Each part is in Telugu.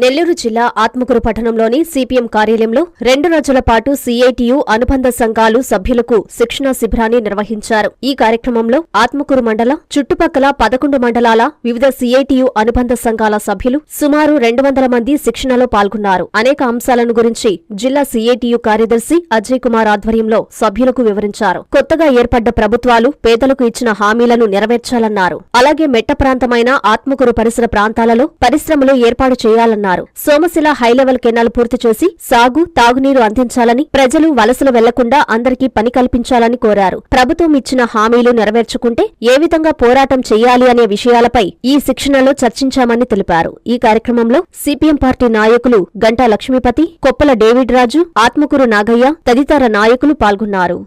నెల్లూరు జిల్లా ఆత్మకూరు పట్టణంలోని సిపిఎం కార్యాలయంలో రెండు రోజుల పాటు సిఐటియు అనుబంధ సంఘాలు సభ్యులకు శిక్షణా శిబిరాన్ని నిర్వహించారు. ఈ కార్యక్రమంలో ఆత్మకూరు మండలం చుట్టుపక్కల పదకొండు మండలాల వివిధ సిఐటియు అనుబంధ సంఘాల సభ్యులు సుమారు రెండు వందల మంది శిక్షణలో పాల్గొన్నారు. అనేక అంశాలను గురించి జిల్లా సిఐటియు కార్యదర్శి అజయ్ కుమార్ ఆధ్వర్యంలో సభ్యులకు వివరించారు. కొత్తగా ఏర్పడ్డ ప్రభుత్వాలు పేదలకు ఇచ్చిన హామీలను నెరవేర్చాలన్నారు. అలాగే మెట్ట ప్రాంతమైన ఆత్మకూరు పరిసర ప్రాంతాలలో పరిశ్రమలు ఏర్పాటు చేయాలన్నారు. సోమశిల హైలెవెల్ కెనాల్ పూర్తి చేసి సాగు తాగునీరు అందించాలని ప్రజలు వలసలు వెళ్ళకుండా అందరికీ పని కల్పించాలని కోరారు. ప్రభుత్వం ఇచ్చిన హామీలు నెరవేర్చుకుంటే ఏ విధంగా పోరాటం చేయాలి అనే విషయాలపై ఈ శిక్షణలో చర్చించామని తెలిపారు. ఈ కార్యక్రమంలో సిపిఎం పార్టీ నాయకులు గంటా లక్ష్మీపతి కొప్పల డేవిడ్ రాజు ఆత్మకూరు నాగయ్య తదితర నాయకులు పాల్గొన్నారు.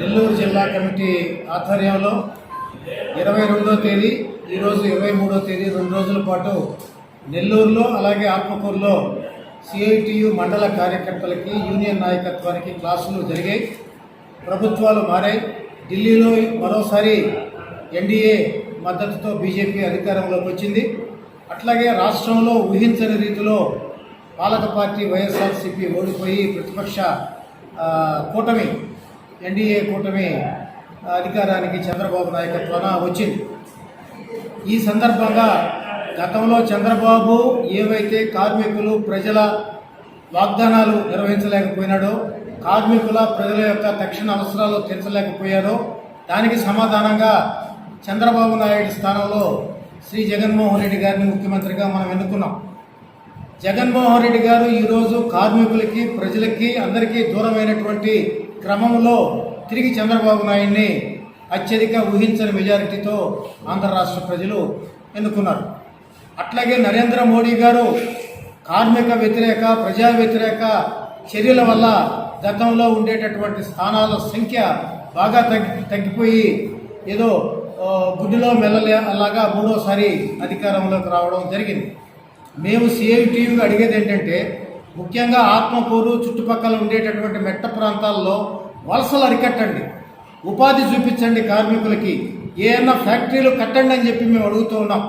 నెల్లూరు జిల్లా కమిటీ ఆధ్వర్యంలో ఇరవై రెండో తేదీ ఈరోజు ఇరవై మూడో తేదీ రెండు రోజుల పాటు నెల్లూరులో అలాగే ఆత్మకూరులో సిఐటియు మండల కార్యకర్తలకి యూనియన్ నాయకత్వానికి క్లాసులు జరిగాయి. ప్రభుత్వాలు మారాయి. ఢిల్లీలో మరోసారి ఎన్డీఏ మద్దతుతో బీజేపీ అధికారంలోకి వచ్చింది. అట్లాగే రాష్ట్రంలో ఊహించని రీతిలో పాలక పార్టీ వైఎస్ఆర్సీపీ ఓడిపోయి ప్రతిపక్ష కూటమి ఎన్డీఏ కూటమి అధికారానికి చంద్రబాబు నాయకత్వాన వచ్చింది. ఈ సందర్భంగా గతంలో చంద్రబాబు ఏవైతే కార్మికులు ప్రజల వాగ్దానాలు నిర్వహించలేకపోయినాడో కార్మికుల ప్రజల యొక్క తక్షణ అవసరాలు తీర్చలేకపోయారో దానికి సమాధానంగా చంద్రబాబు నాయుడు స్థానంలో శ్రీ జగన్మోహన్ రెడ్డి గారిని ముఖ్యమంత్రిగా మనం ఎన్నుకున్నాం. జగన్మోహన్ రెడ్డి గారు ఈరోజు కార్మికులకి ప్రజలకి అందరికీ దూరమైనటువంటి క్రమంలో తిరిగి చంద్రబాబు నాయుడిని అత్యధిక ఊహించని మెజారిటీతో ఆంధ్ర రాష్ట్ర ప్రజలు ఎన్నుకున్నారు. అట్లాగే నరేంద్ర మోడీ గారు కార్మిక వ్యతిరేక ప్రజా వ్యతిరేక చర్యల వల్ల గతంలో ఉండేటటువంటి స్థానాల సంఖ్య బాగా తగ్గి తగ్గిపోయి ఏదో గుడ్డిలో మెల్లలే అలాగా మూడోసారి అధికారంలోకి రావడం జరిగింది. మేము సిఐటియుగా అడిగేది ఏంటంటే ముఖ్యంగా ఆత్మకూరు చుట్టుపక్కల ఉండేటటువంటి మెట్ట ప్రాంతాల్లో వలసలు అరికట్టండి. ఉపాధి చూపించండి కార్మికులకి. ఏమన్నా ఫ్యాక్టరీలు కట్టండి అని చెప్పి మేము అడుగుతూ ఉన్నాం.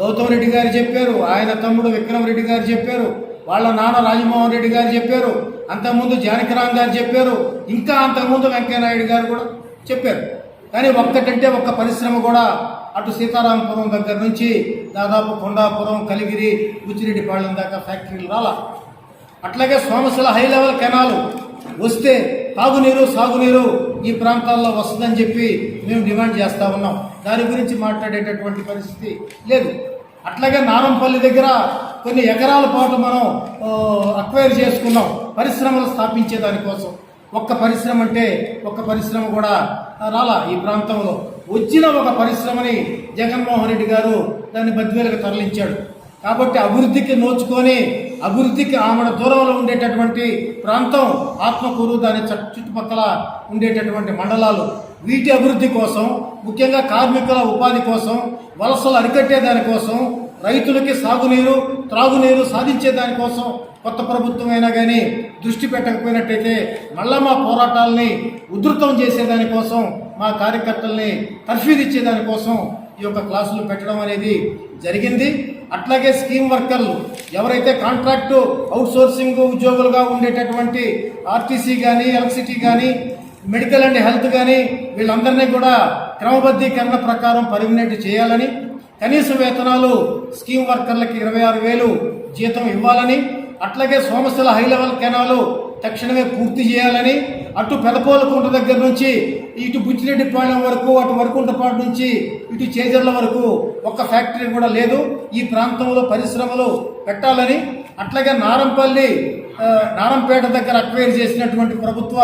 గౌతమ్ రెడ్డి గారు చెప్పారు ఆయన తమ్ముడు విక్రమ్ రెడ్డి గారు చెప్పారు వాళ్ళ నాన్న రాజమోహన్ రెడ్డి గారు చెప్పారు అంతకుముందు జానకిరామ్ గారు చెప్పారు ఇంకా అంతకుముందు వెంకయ్యనాయుడు గారు కూడా చెప్పారు. కానీ ఒక్కటంటే ఒక్క పరిశ్రమ కూడా అటు సీతారామపురం దగ్గర నుంచి దాదాపు కొండాపురం కలిగిరి ఉచ్చిరెడ్డిపాళెం దాకా ఫ్యాక్టరీలు రాలా. అట్లాగే సోమశిల హై లెవెల్ కెనాలు వస్తే తాగునీరు సాగునీరు ఈ ప్రాంతాల్లో వస్తుందని చెప్పి మేము డిమాండ్ చేస్తూ ఉన్నాం. దాని గురించి మాట్లాడేటటువంటి పరిస్థితి లేదు. అట్లాగే నానంపల్లి దగ్గర కొన్ని ఎకరాల పాటు మనం అక్వైర్ చేసుకున్నాం. పరిశ్రమలు స్థాపించే దానికోసం ఒక్క పరిశ్రమ అంటే ఒక్క పరిశ్రమ కూడా రాలా ఈ ప్రాంతంలో. వచ్చిన ఒక పరిశ్రమని జగన్మోహన్ రెడ్డి గారు దాన్ని బద్వేలకు తరలించాడు. కాబట్టి అభివృద్ధికి నోచుకొని అభివృద్ధికి ఆమెడ దూరంలో ఉండేటటువంటి ప్రాంతం ఆత్మకూరు దాని చుట్టుపక్కల ఉండేటటువంటి మండలాలు. వీటి అభివృద్ధి కోసం ముఖ్యంగా కార్మికుల ఉపాధి కోసం వలసలు అరికట్టే దానికోసం రైతులకి సాగునీరు త్రాగునీరు సాధించే దానికోసం కొత్త ప్రభుత్వం అయినా కానీ దృష్టి పెట్టకపోయినట్టయితే మళ్ళా మా పోరాటాలని ఉధృతం చేసేదానికోసం మా కార్యకర్తల్ని తర్ఫీదిచ్చేదానికోసం ఈ యొక్క క్లాసులు పెట్టడం అనేది జరిగింది. అట్లాగే స్కీమ్ వర్కర్లు ఎవరైతే కాంట్రాక్టు అవుట్సోర్సింగ్ ఉద్యోగులుగా ఉండేటటువంటి ఆర్టీసీ కానీ ఎలక్ట్రిసిటీ కానీ మెడికల్ అండ్ హెల్త్ కానీ వీళ్ళందరినీ కూడా క్రమబద్ధీకరణ ప్రకారం పర్మినెంట్ చేయాలని కనీస వేతనాలు స్కీమ్ వర్కర్లకి ఇరవై ఆరు వేలు జీతం ఇవ్వాలని అట్లాగే సోమశిల హై లెవెల్ కెనాలు తక్షణమే పూర్తి చేయాలని అటు పెదపోలకుంట దగ్గర నుంచి ఇటు బుచ్చిరెడ్డిపాళెం వరకు అటు వరకుంటపాడు నుంచి ఇటు చేజర్ల వరకు ఒక్క ఫ్యాక్టరీ కూడా లేదు. ఈ ప్రాంతంలో పరిశ్రమలు పెట్టాలని అట్లాగే నారంపల్లి నారంపేట దగ్గర అక్వైర్ చేసినటువంటి ప్రభుత్వ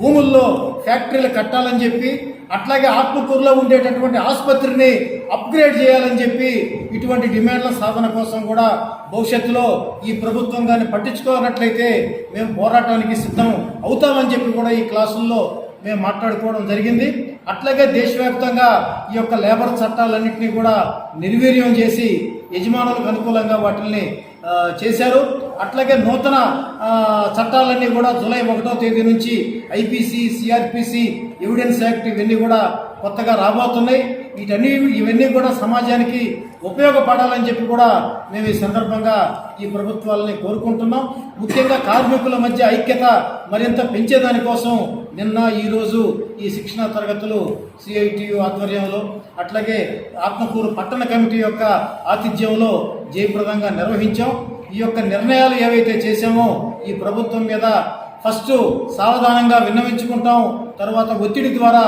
భూముల్లో ఫ్యాక్టరీలు కట్టాలని చెప్పి అట్లాగే ఆత్మకూరులో ఉండేటటువంటి ఆసుపత్రిని అప్గ్రేడ్ చేయాలని చెప్పి ఇటువంటి డిమాండ్ల సాధన కోసం కూడా భవిష్యత్తులో ఈ ప్రభుత్వం కానీ పట్టించుకోనట్లయితే మేము పోరాటానికి సిద్ధం అవుతామని చెప్పి కూడా ఈ క్లాసుల్లో మేము మాట్లాడుకోవడం జరిగింది. అట్లాగే దేశవ్యాప్తంగా ఈ యొక్క లేబర్ చట్టాలన్నింటినీ కూడా నిర్వీర్యం చేసి యజమానులకు అనుకూలంగా వాటిని చేశారు. అట్లాగే నూతన చట్టాలన్నీ కూడా జూలై ఒకటో తేదీ నుంచి ఐపీసీ సిఆర్పిసి ఎవిడెన్స్ యాక్ట్ ఇవన్నీ కూడా కొత్తగా రాబోతున్నాయి. వీటన్ని ఇవన్నీ కూడా సమాజానికి ఉపయోగపడాలని చెప్పి కూడా మేము ఈ సందర్భంగా ఈ ప్రభుత్వాలని కోరుకుంటున్నాం. ముఖ్యంగా కార్మికుల మధ్య ఐక్యత మరింత పెంచేదానికోసం నిన్న ఈరోజు ఈ శిక్షణ తరగతులు సిఐటియు ఆధ్వర్యంలో అట్లాగే ఆత్మకూరు పట్టణ కమిటీ యొక్క ఆతిథ్యంలో జయప్రదంగా నిర్వహించాం. ఈ యొక్క నిర్ణయాలు ఏవైతే చేశామో ఈ ప్రభుత్వం మీద ఫస్ట్ సావధానంగా విన్నవించుకుంటాం. తర్వాత ఒత్తిడి ద్వారా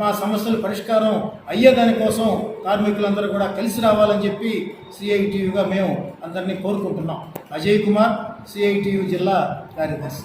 మా సమస్యల పరిష్కారం అయ్యేదానికోసం కార్మికులందరూ కూడా కలిసి రావాలని చెప్పి సిఐటియుగా మేము అందరినీ కోరుకుంటున్నాం. అజయ్ కుమార్ సిఐటియు జిల్లా కార్యదర్శి.